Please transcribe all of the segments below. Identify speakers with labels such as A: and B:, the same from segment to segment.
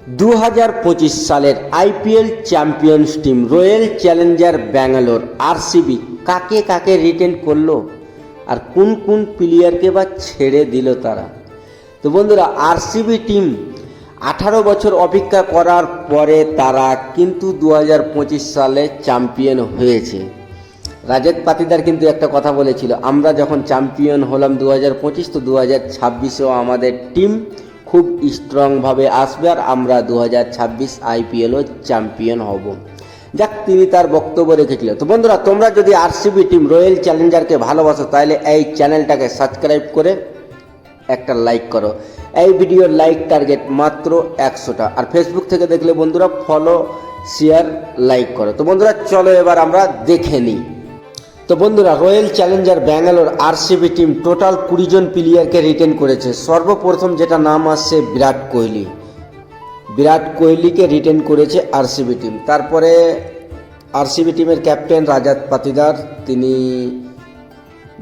A: দু হাজার পঁচিশ সালের IPL champions team Royal Challenger Bangalore RCB কাকে কাকে রিটেন করল? আর কোন কোন প্লেয়ারকে বা ছেড়ে দিল তারা? তো বন্ধুরা, আরসিবি টিম আঠারো বছর অপেক্ষা করার পরে তারা কিন্তু দু হাজার পঁচিশ সালে চ্যাম্পিয়ন হয়েছে। রাজত পাতিদার কিন্তু একটা কথা বলেছিল, আমরা যখন চ্যাম্পিয়ন হলাম দু হাজার পঁচিশ, তো দু হাজার ছাব্বিশেও আমাদের টিম খুব স্ট্রংভাবে আসবে আর আমরা দু হাজার ছাব্বিশ আইপিএলও চ্যাম্পিয়ন হব। যাক, তিনি তার বক্তব্য রেখেছিল তো বন্ধুরা, তোমরা যদি আরসিবি টিম রয়্যাল চ্যালেঞ্জারকে ভালোবাসো, তাহলে এই চ্যানেলটাকে সাবস্ক্রাইব করে একটা লাইক করো। এই ভিডিওর লাইক টার্গেট মাত্র একশোটা। আর ফেসবুক থেকে দেখলে বন্ধুরা ফলো শেয়ার লাইক করো। তো বন্ধুরা, চলো এবার আমরা দেখে নিই। তো বন্ধুরা Royal Challenger Bangalore RCB team total কুড়ি জন প্লেয়ারকে রিটেন করেছে। সর্বপ্রথম যেটা নাম আসছে বিরাট কোহলি। বিরাট কোহলিকে রিটেন করেছে আরসিবি টিম তারপরে আরসিবি টিমের ক্যাপ্টেন রাজাত পাতিদার, তিনি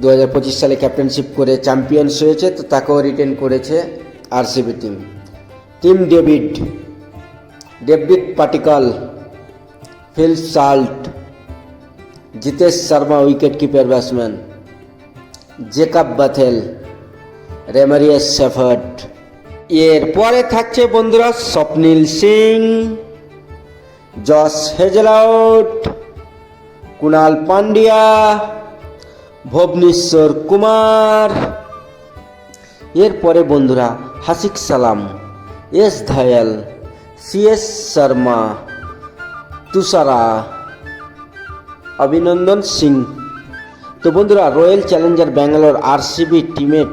A: দু হাজার পঁচিশ সালে ক্যাপ্টেনশিপ করে চ্যাম্পিয়ন্স হয়েছে, তো তাকেও রিটেন করেছে RCB team team David David Padikkal Phil Salt Jitesh Sharma wicket keeper batsman Jacob Bethell Romario Shepherd এর পরে থাকছে বন্ধুরা স্বপ্নীল সিং, জস হেজলাউট কুণাল পান্ডিয়া, ভুবনেশ্বর কুমার। এরপরে বন্ধুরা Rasikh Salam, S Dayal, C S Sharma, Thushara. Abhinandan Singh. তো বন্ধুরা রয়্যাল চ্যালেঞ্জার ব্যাঙ্গালোর আরসিবি টিমের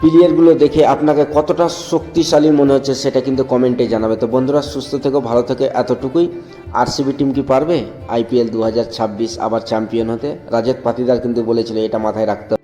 A: প্লেয়ারগুলো দেখে আপনাকে কতটা শক্তিশালী মনে হচ্ছে সেটা কিন্তু কমেন্টে জানাবে। তো বন্ধুরা, সুস্থ থেকে, ভালো থেকে এতটুকুই। আর আরসিবি টিম কি পারবে? আইপিএল দু হাজার ছাব্বিশ আবার চ্যাম্পিয়ন হতে। রাজত পাতিদার কিন্তু বলেছিল, এটা মাথায় রাখতে।